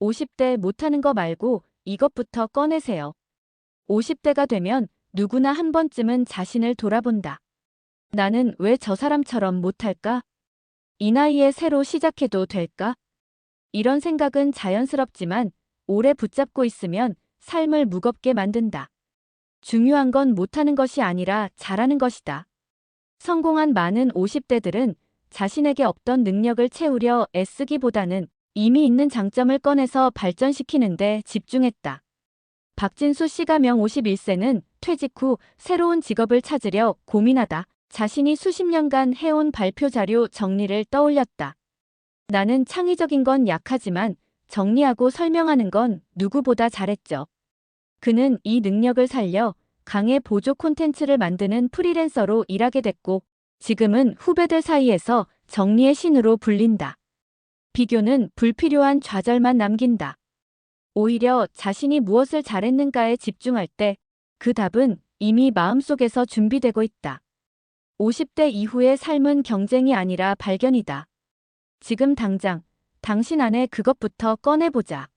50대 못하는 거 말고 이것부터 꺼내세요. 50대가 되면 누구나 한 번쯤은 자신을 돌아본다. 나는 왜 저 사람처럼 못할까? 이 나이에 새로 시작해도 될까? 이런 생각은 자연스럽지만 오래 붙잡고 있으면 삶을 무겁게 만든다. 중요한 건 못하는 것이 아니라 잘하는 것이다. 성공한 많은 50대들은 자신에게 없던 능력을 채우려 애쓰기보다는 이미 있는 장점을 꺼내서 발전시키는데 집중했다. 박진수 씨가 명 51세는 퇴직 후 새로운 직업을 찾으려 고민하다 자신이 수십 년간 해온 발표 자료 정리를 떠올렸다. 나는 창의적인 건 약하지만 정리하고 설명하는 건 누구보다 잘했죠. 그는 이 능력을 살려 강의 보조 콘텐츠를 만드는 프리랜서로 일하게 됐고 지금은 후배들 사이에서 정리의 신으로 불린다. 비교는 불필요한 좌절만 남긴다. 오히려 자신이 무엇을 잘했는가에 집중할 때 그 답은 이미 마음속에서 준비되고 있다. 50대 이후의 삶은 경쟁이 아니라 발견이다. 지금 당장 당신 안에 그것부터 꺼내보자.